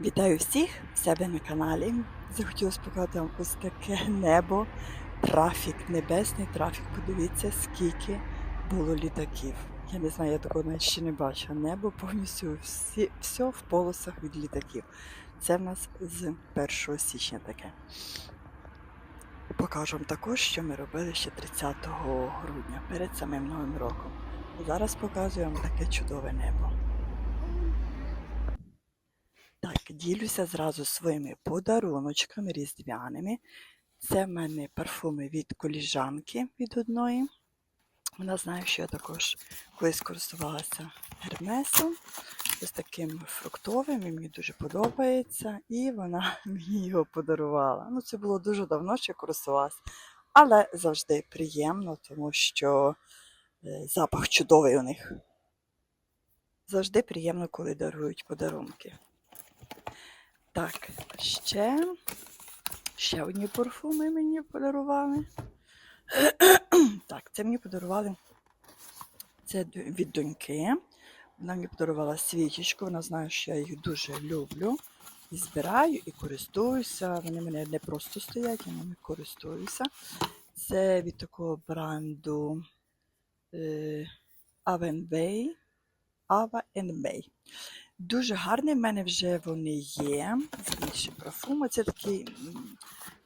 Вітаю всіх в себе на каналі. Захотілося показати вам ось таке небо, трафік, небесний трафік. Подивіться, скільки було літаків. Я не знаю, я такого навіть ще не бачила. Небо повністю всі, все в полосах від літаків. Це в нас з 1 січня таке. Покажу вам також, що ми робили ще 30 грудня перед самим Новим роком. Зараз показую вам таке чудове небо. Так, ділюся зразу своїми подаруночками різдвяними. Це в мене парфуми від коліжанки від одної. Вона знає, що я також колись користувалася гермесом. Ось таким фруктовим, і мені дуже подобається. І вона мені його подарувала. Ну, це було дуже давно, що я користувалася. Але завжди приємно, тому що е, запах чудовий у них. Завжди приємно, коли дарують подарунки. Так, ще, ще одні парфуми мені подарували. так, це мені подарували це від доньки. Вона мені подарувала свічечку, вона знає, що я їх дуже люблю. І збираю, і користуюся. Вони мене не просто стоять, я ними користуюся. Це від такого бренду е, Avenbay. Ava Bay. Дуже гарний, в мене вже вони є. З іншим. Це такий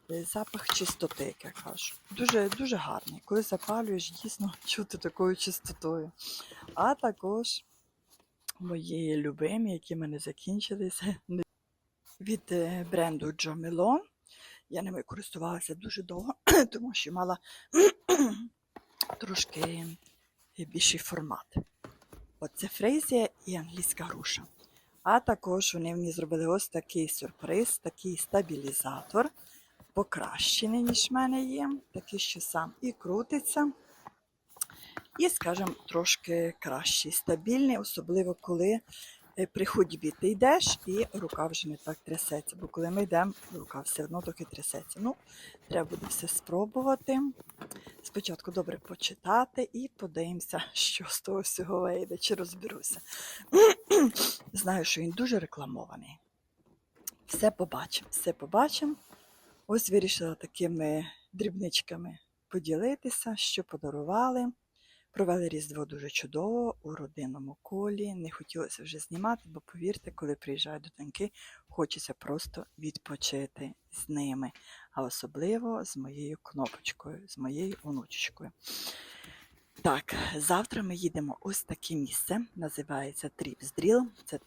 запах чистоти, як я кажу. Дуже, дуже гарний. Коли запалюєш, дійсно чути такою чистотою. А також мої любимі, які в мене закінчилися від е, бренду Jo Melon. Я ними користувалася дуже довго, тому що мала трошки більший формат. Оце фрезія і англійська груша. А також вони мені зробили ось такий сюрприз, такий стабілізатор, покращений, ніж в мене є, такий, що сам і крутиться. І, скажімо, трошки кращий, стабільний, особливо коли при ходьбі ти йдеш і рука вже не так трясеться. Бо коли ми йдемо, рука все одно трохи трясеться. Ну, треба буде все спробувати. Спочатку добре почитати і подивимося, що з того всього вийде, чи розберуся. Знаю, що він дуже рекламований. Все побачимо, все побачимо. Ось вирішила такими дрібничками поділитися, що подарували. Провели Різдво дуже чудово у родинному колі. Не хотілося вже знімати, бо повірте, коли приїжджаю до доньки, хочеться просто відпочити з ними, а особливо з моєю кнопочкою, з моєю онучечкою. Так, завтра ми їдемо ось таке місце, називається Тріпсдріл. Це,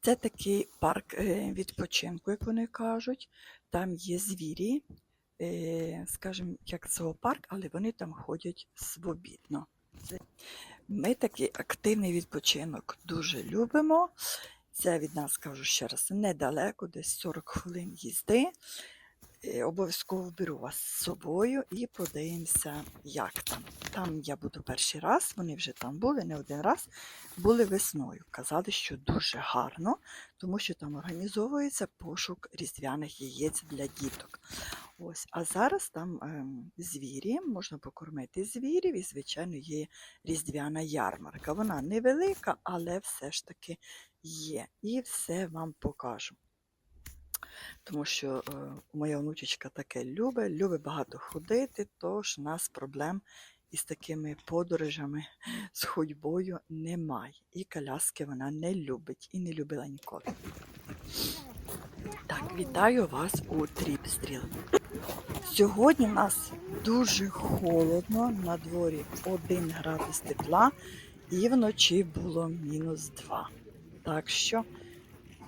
це такий парк е, відпочинку, як вони кажуть. Там є звірі, е, скажімо, як зоопарк, але вони там ходять свобідно. Ми такий активний відпочинок дуже любимо. Це від нас, кажу ще раз, недалеко, десь 40 хвилин їзди. Е, Обов'язково беру вас з собою і подивимося, як там. Там я буду перший раз, вони вже там були, не один раз, були весною. Казали, що дуже гарно, тому що там організовується пошук різдвяних яєць для діток. Ось, а зараз там ем, звірі, можна покормити звірів, і, звичайно, є різдвяна ярмарка. Вона невелика, але все ж таки є. І все вам покажу. Тому що е, моя онучечка таке любить, любить багато ходити, тож у нас проблем із такими подорожами, з ходьбою немає. І коляски вона не любить і не любила ніколи. Так, вітаю вас у Тріпстріл. Сьогодні в нас дуже холодно, на дворі 1 градус тепла, і вночі було мінус 2. Так що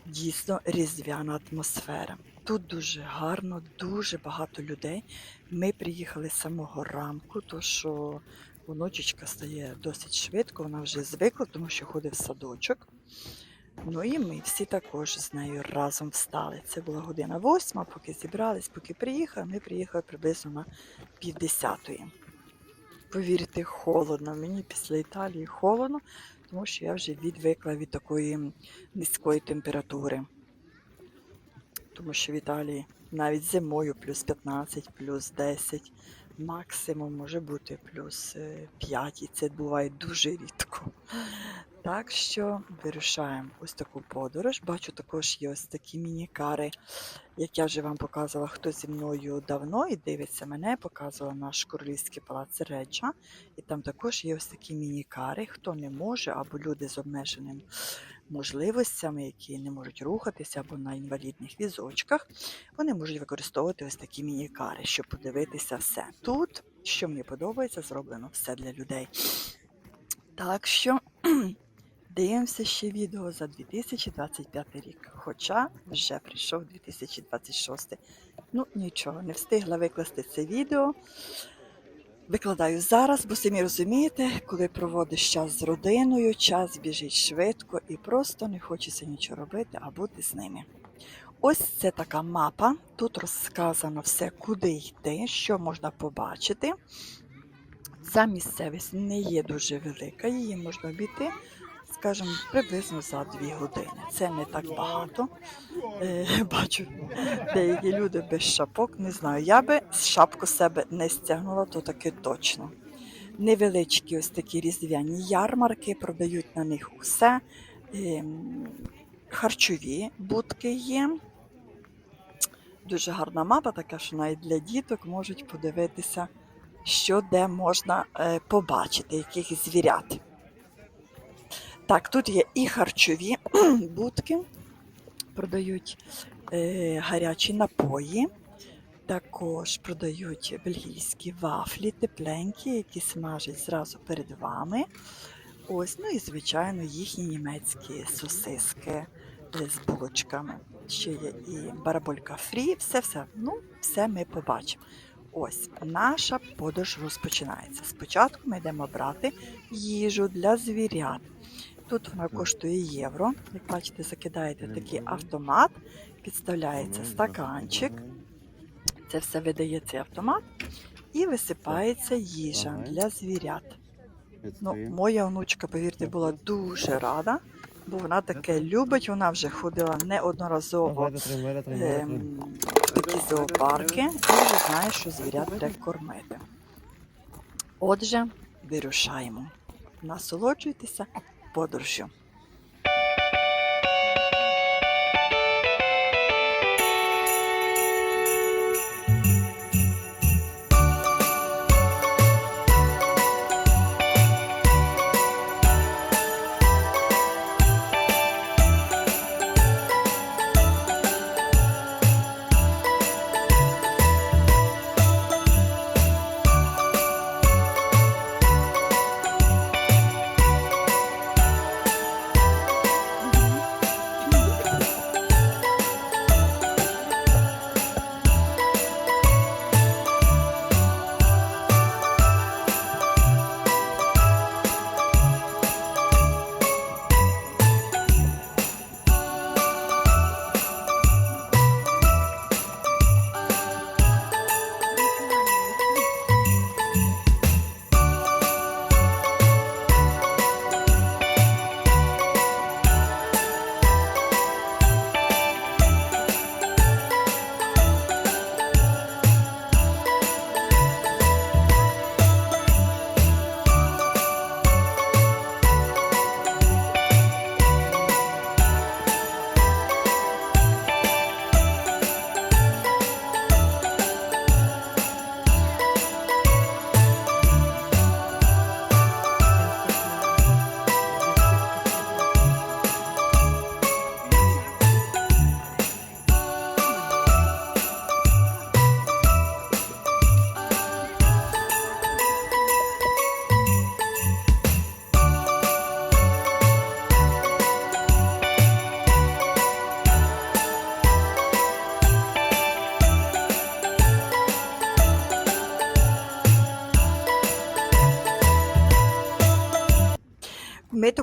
дійсно різдвяна атмосфера. Тут дуже гарно, дуже багато людей. Ми приїхали з самого ранку, то що онучечка стає досить швидко, вона вже звикла, тому що ходить в садочок. Ну і ми всі також з нею разом встали. Це була година восьма, поки зібрались, поки приїхали. Ми приїхали приблизно на півдесятої. Повірте, холодно. Мені після Італії холодно, тому що я вже відвикла від такої низької температури. Тому що в Італії навіть зимою плюс 15, плюс 10 максимум може бути плюс 5, і це буває дуже рідко. Так що вирушаємо ось таку подорож. Бачу, також є ось такі мінікари, як я вже вам показувала, хто зі мною давно і дивиться мене, показувала наш королівський палац Реджа. І там також є ось такі мінікари, хто не може, або люди з обмеженим можливостями, які не можуть рухатися або на інвалідних візочках, вони можуть використовувати ось такі мінікари, щоб подивитися все. Тут, що мені подобається, зроблено все для людей. Так що дивимося ще відео за 2025 рік. Хоча вже прийшов 2026. Ну, нічого, не встигла викласти це відео. Викладаю зараз, бо самі розумієте, коли проводиш час з родиною, час біжить швидко і просто не хочеться нічого робити, а бути з ними. Ось це така мапа. Тут розказано все, куди йти, що можна побачити. Ця місцевість не є дуже велика, її можна обійти, скажімо, приблизно за 2 години. Це не так багато. Е, бачу, деякі люди без шапок, не знаю. Я би шапку себе не стягнула, то таки точно. Невеличкі ось такі різдвяні ярмарки, продають на них усе. Ем, Харчові будки є. Дуже гарна мапа, така що навіть для діток можуть подивитися, що де можна е, побачити, яких звірят. Так, тут є і харчові будки, продають е, гарячі напої, також продають бельгійські вафлі, тепленькі, які смажать зразу перед вами. Ось, ну і, звичайно, їхні німецькі сосиски е, з булочками. Ще є і бараболька фрі, все-все. Ну, все ми побачимо. Ось наша подорож розпочинається. Спочатку ми йдемо брати їжу для звірят. Тут вона коштує євро. Як бачите, закидаєте такий автомат, підставляється стаканчик. Це все видає цей автомат і висипається їжа для звірят. Ну, моя онучка, повірте, була дуже рада, бо вона таке любить. Вона вже ходила неодноразово в такі зоопарки і вже знає, що звірят треба кормити. Отже, вирушаємо. Насолоджуйтеся подорожю.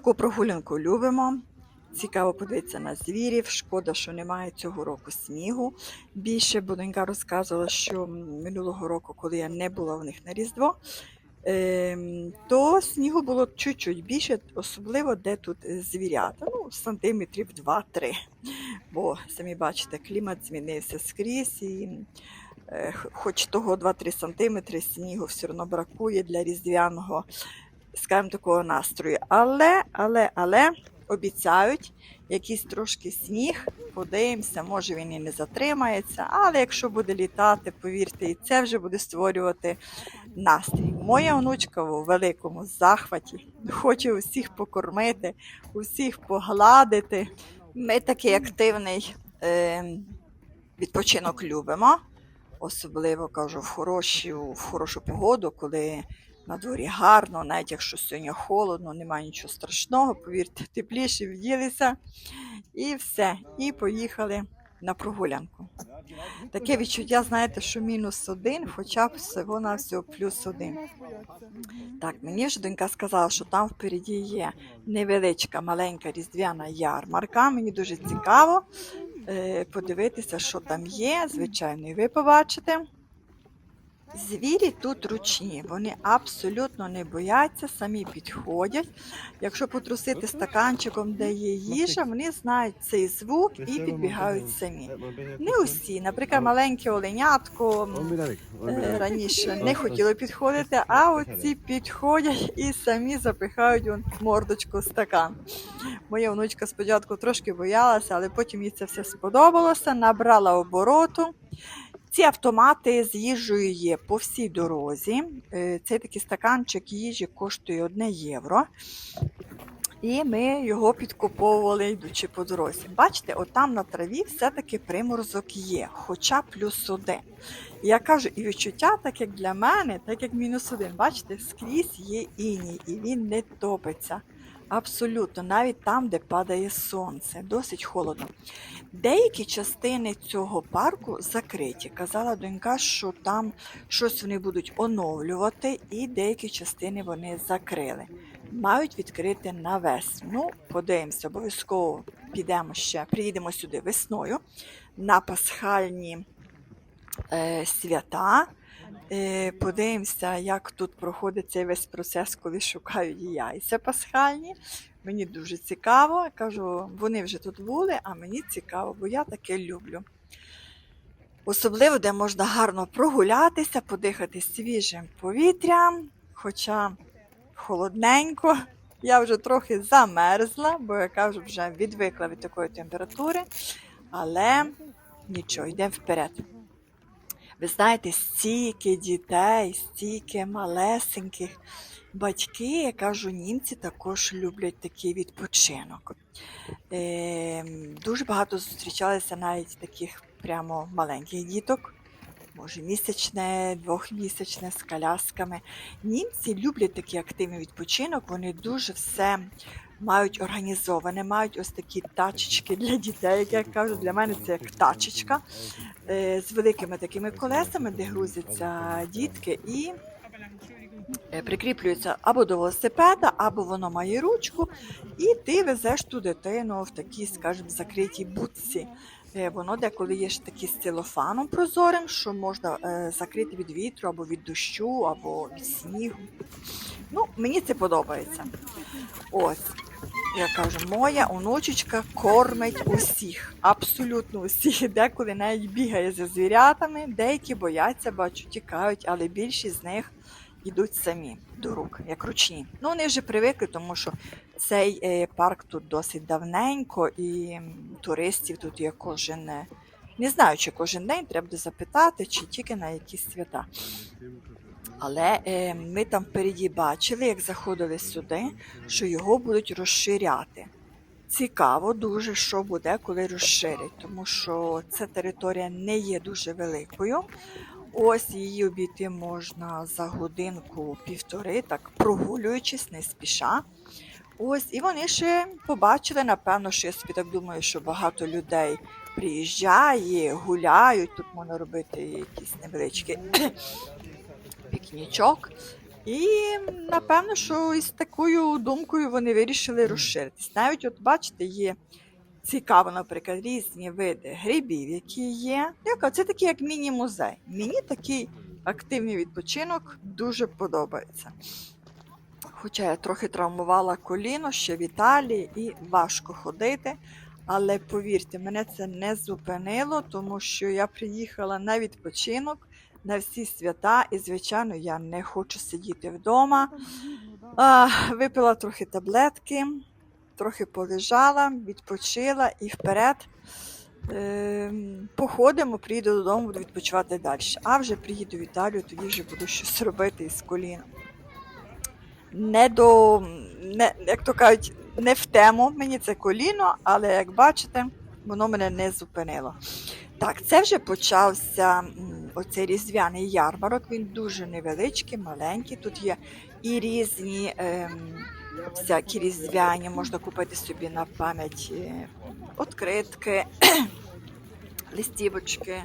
Таку прогулянку любимо. Цікаво подивитися на звірів. Шкода, що немає цього року снігу. Більше Буденька розказувала, що минулого року, коли я не була в них на Різдво, ем, то снігу було чуть-чуть більше, особливо де тут звірята. Ну, сантиметрів 2-3. Бо самі бачите, клімат змінився скрізь і Е, Хоч того 2-3 см снігу все одно бракує для різдвяного, скажімо, такого настрою. Але, але, але обіцяють якийсь трошки сніг, подивимося, може він і не затримається, але якщо буде літати, повірте, і це вже буде створювати настрій. Моя онучка у великому захваті, хоче усіх покормити, усіх погладити. Ми такий активний е, відпочинок любимо, особливо кажу, в хорошу, в хорошу погоду, коли на дворі гарно, навіть якщо сьогодні холодно, немає нічого страшного, повірте, тепліше вділися і все. І поїхали на прогулянку. Таке відчуття, знаєте, що мінус один, хоча б всього на всього плюс один. Так, мені ж донька сказала, що там впереді є невеличка маленька різдвяна ярмарка. Мені дуже цікаво е, подивитися, що там є. Звичайно, і ви побачите. Звірі тут ручні, вони абсолютно не бояться, самі підходять. Якщо потрусити стаканчиком, де є їжа, вони знають цей звук і підбігають самі. Не усі, наприклад, маленьке оленятко е, раніше не хотіло підходити, а оці підходять і самі запихають вон мордочку в стакан. Моя внучка спочатку трошки боялася, але потім їй це все сподобалося, набрала обороту. Ці автомати з їжею є по всій дорозі. Е, Цей такий стаканчик їжі коштує 1 євро. І ми його підкуповували, йдучи по дорозі. Бачите, отам на траві все-таки приморозок є, хоча плюс один. Я кажу, і відчуття, так як для мене, так як мінус один. Бачите, скрізь є іній, і він не топиться. Абсолютно, навіть там, де падає сонце, досить холодно. Деякі частини цього парку закриті. Казала донька, що там щось вони будуть оновлювати, і деякі частини вони закрили. Мають відкрити на весну. Ну, подивимося, обов'язково підемо ще, приїдемо сюди весною на пасхальні е, свята. Е, подивимося, як тут проходить цей весь процес, коли шукають яйця пасхальні. Мені дуже цікаво. Кажу, вони вже тут були, а мені цікаво, бо я таке люблю. Особливо, де можна гарно прогулятися, подихати свіжим повітрям, хоча холодненько. Я вже трохи замерзла, бо я кажу, вже відвикла від такої температури, але нічого, йдемо вперед. Ви знаєте, стільки дітей, стільки малесеньких. Батьки, я кажу, німці також люблять такий відпочинок. Е, дуже багато зустрічалися навіть таких прямо маленьких діток, може місячне, двохмісячне з колясками. Німці люблять такий активний відпочинок, вони дуже все мають організоване, мають ось такі тачечки для дітей, як я кажу, для мене це як тачечка е, з великими такими колесами, де грузяться дітки і е, прикріплюється або до велосипеда, або воно має ручку, і ти везеш ту дитину в такій, скажімо, закритій будці. Е, Воно деколи є ж такі з целофаном прозорим, що можна е, закрити від вітру, або від дощу, або від снігу. Ну, мені це подобається. Ось, я кажу, моя онучечка кормить усіх, абсолютно усіх. Деколи навіть бігає за звірятами, деякі бояться, бачу, тікають, але більшість з них йдуть самі до рук, як ручні. Ну, вони вже привикли, тому що цей е, парк тут досить давненько, і туристів тут є кожен. е, Не знаю, чи кожен день треба буде запитати, чи тільки на якісь свята. Але е, ми там впереді бачили, як заходили сюди, що його будуть розширяти. Цікаво дуже, що буде, коли розширять, тому що ця територія не є дуже великою. Ось її обійти можна за годинку-півтори, так прогулюючись, не спіша. Ось, і вони ще побачили, напевно, що я собі так думаю, що багато людей приїжджає, гуляють. Тут можна робити якісь невеличкі пікнічок. І напевно, що із такою думкою вони вирішили розширитись. Навіть, от бачите, є цікаво, наприклад, різні види грибів, які є. Це такий як міні-музей. Мені такий активний відпочинок дуже подобається. Хоча я трохи травмувала коліно ще в Італії і важко ходити. Але повірте, мене це не зупинило, тому що я приїхала на відпочинок на всі свята, і, звичайно, я не хочу сидіти вдома. А, випила трохи таблетки, трохи полежала, відпочила і вперед. Е, походимо, приїду додому, буду відпочивати далі. А вже приїду в Італію, тоді вже буду щось робити із коліном. Не до, не, як то кажуть, не в тему мені це коліно, але як бачите, воно мене не зупинило. Так, це вже почався оцей різдвяний ярмарок. Він дуже невеличкий, маленький. Тут є і різні ем, всякі різдвяні, можна купити собі на пам'ять откритки, листівочки.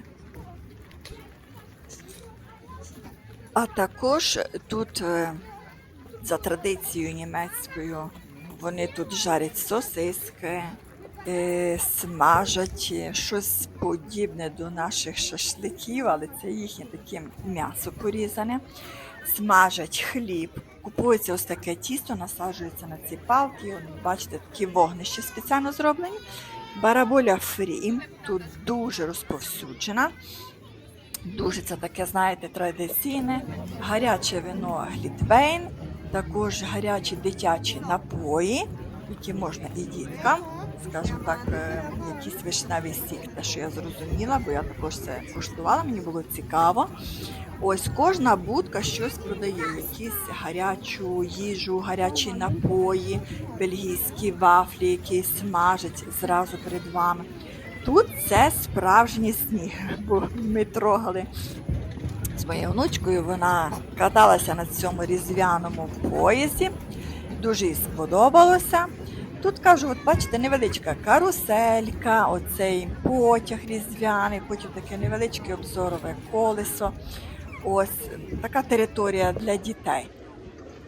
А також тут е, за традицією німецькою вони тут жарять сосиски, е, смажать е, щось подібне до наших шашликів, але це їхнє таке м'ясо порізане. Смажать хліб, купується ось таке тісто, насаджується на ці палки. Бачите, такі вогнища спеціально зроблені. Бараболя фрі тут дуже розповсюджена. Дуже це таке, знаєте, традиційне. Гаряче вино глітвейн, також гарячі дитячі напої, які можна і діткам, скажімо так, е, якийсь вишневий сік, те, що я зрозуміла, бо я також це куштувала, мені було цікаво. Ось кожна будка щось продає, якісь гарячу їжу, гарячі напої, бельгійські вафлі, які смажать зразу перед вами. Тут це справжній сніг, бо ми трогали з моєю внучкою. Вона каталася на цьому різдвяному поїзді. Дуже їй сподобалося. Тут кажу, от бачите, невеличка каруселька, оцей потяг різдвяний, потім таке невеличке обзорове колесо. Ось така територія для дітей.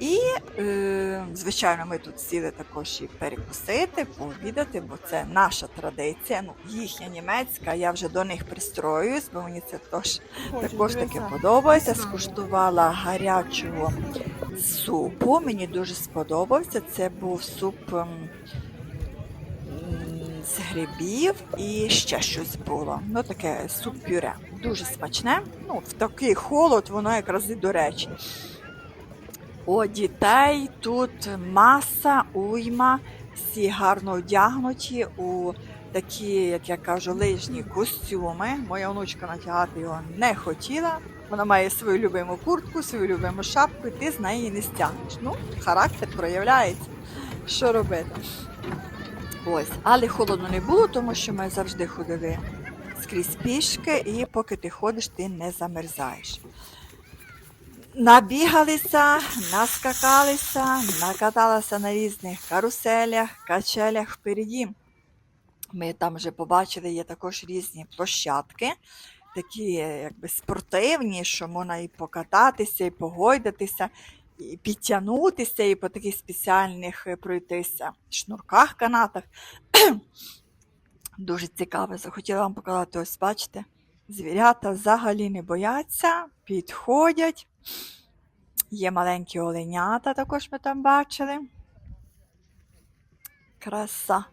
І, е, звичайно, ми тут сіли також і перекусити, пообідати, бо це наша традиція. Ну, їхня німецька, я вже до них пристроююсь, бо мені це тож, також таки подобається. Скуштувала гарячого супу. Мені дуже сподобався. Це був суп ем, з грибів і ще щось було. Ну, таке суп-пюре. Дуже смачне. Ну, в такий холод воно якраз і до речі. У дітей тут маса, уйма, всі гарно одягнуті у такі, як я кажу, лижні костюми. Моя онучка натягати його не хотіла. Вона має свою любиму куртку, свою любиму шапку, і ти з неї не стягнеш. Ну, характер проявляється. Що робити? Ось, але холодно не було, тому що ми завжди ходили скрізь пішки, і поки ти ходиш, ти не замерзаєш. Набігалися, наскакалися, накаталися на різних каруселях, качелях впереді. Ми там вже побачили, є також різні площадки, такі якби спортивні, що можна і покататися, і погойдатися, і підтягнутися, і по таких спеціальних е, пройтися шнурках, канатах. Дуже цікаво. Захотіла вам показати, ось бачите, звірята взагалі не бояться, підходять. Є маленькі оленята, також ми там бачили. Краса.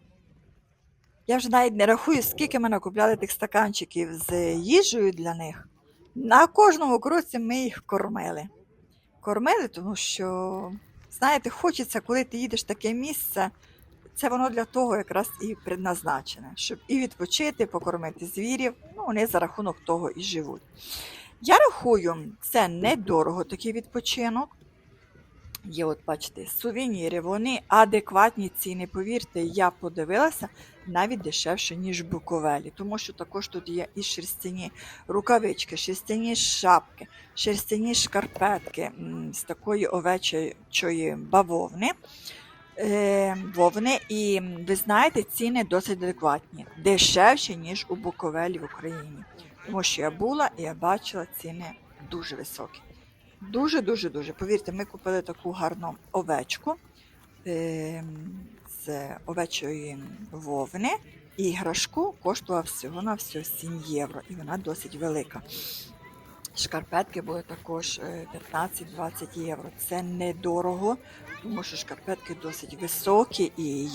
Я вже навіть не рахую, скільки ми накупляли тих стаканчиків з їжею для них. На кожному кроці ми їх кормили. Кормили, тому що, знаєте, хочеться, коли ти їдеш в таке місце, це воно для того якраз і предназначене, щоб і відпочити, покормити звірів. Ну, вони за рахунок того і живуть. Я рахую, це недорого такий відпочинок. Є, от бачите, сувеніри, вони адекватні ціни. Повірте, я подивилася навіть дешевше, ніж Буковелі, тому що також тут є і шерстяні рукавички, шерстяні шапки, шерстяні шкарпетки з такої овечої бавовни. Е, вовни, і ви знаєте, ціни досить адекватні, дешевші, ніж у Буковелі в Україні. Тому що я була і я бачила ціни дуже високі. Дуже, дуже. Повірте, ми купили таку гарну овечку е, з овечої вовни. Іграшку коштувала всього на всього 7 євро, і вона досить велика. Шкарпетки були також е, 15-20 євро. Це недорого, тому що шкарпетки досить високі і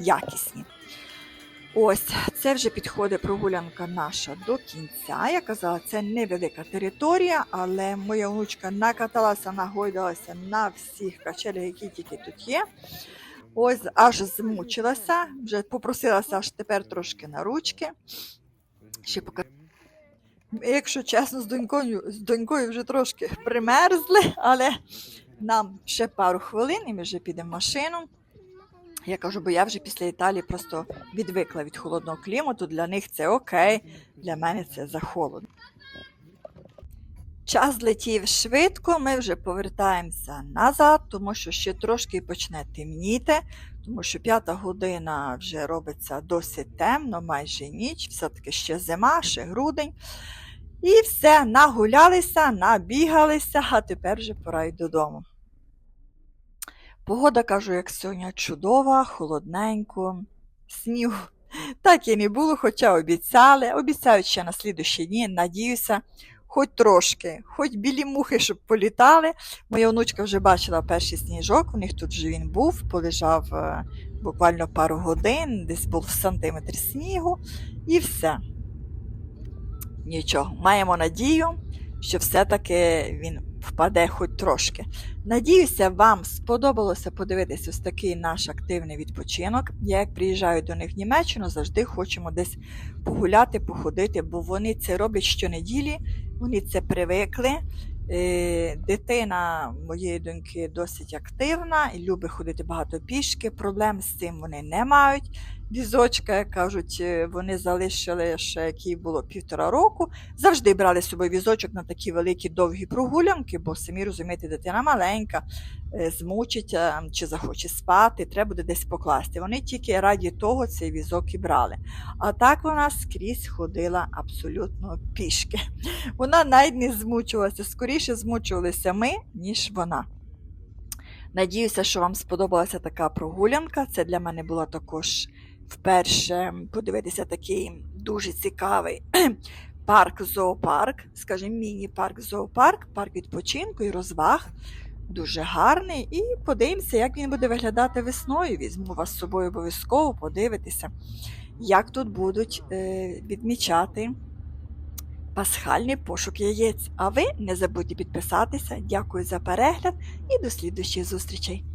якісні. Ось, це вже підходить прогулянка наша до кінця. Я казала, це невелика територія, але моя внучка накаталася, нагойдалася на всіх качелях, які тільки тут є. Ось аж змучилася, вже попросилася аж тепер трошки на ручки. Ще пока... Якщо чесно, з донькою, з донькою вже трошки примерзли, але нам ще пару хвилин і ми вже підемо в машину. Я кажу, бо я вже після Італії просто відвикла від холодного клімату. Для них це окей, для мене це за холодно. Час злетів швидко, ми вже повертаємося назад, тому що ще трошки почне темніти, тому що п'ята година вже робиться досить темно, майже ніч, все-таки ще зима, ще грудень. І все, нагулялися, набігалися, а тепер вже пора й додому. Погода, кажу, як сьогодні чудова, холодненько, снігу так і не було, хоча обіцяли. Обіцяють ще на слідущі дні, надіюся, хоч трошки, хоч білі мухи, щоб політали. Моя онучка вже бачила перший сніжок, у них тут вже він був, полежав е, буквально пару годин, десь був сантиметр снігу, і все. Нічого, маємо надію, що все-таки він впаде хоч трошки. Надіюся, вам сподобалося подивитися ось такий наш активний відпочинок. Я як приїжджаю до них в Німеччину, завжди хочемо десь погуляти, походити, бо вони це роблять щонеділі, вони це привикли. Е, Дитина моєї доньки досить активна і любить ходити багато пішки. Проблем з цим вони не мають. Візочка, як кажуть, е, вони залишили ще який було півтора року. Завжди брали з собою візочок на такі великі довгі прогулянки, бо самі розумієте, дитина маленька, е, змучиться чи захоче спати, треба буде десь покласти. Вони тільки раді того цей візок і брали. А так вона скрізь ходила абсолютно пішки. Вона навіть не змучувалася, скоріше змучувалися ми, ніж вона. Надіюся, що вам сподобалася така прогулянка. Це для мене було також вперше подивитися такий дуже цікавий парк зоопарк, скажімо, міні-парк зоопарк, парк відпочинку і розваг. Дуже гарний. І подивимося, як він буде виглядати весною. Візьму вас з собою обов'язково подивитися, як тут будуть е, відмічати пасхальний пошук яєць. А ви не забудьте підписатися. Дякую за перегляд і до слідуючих зустрічей!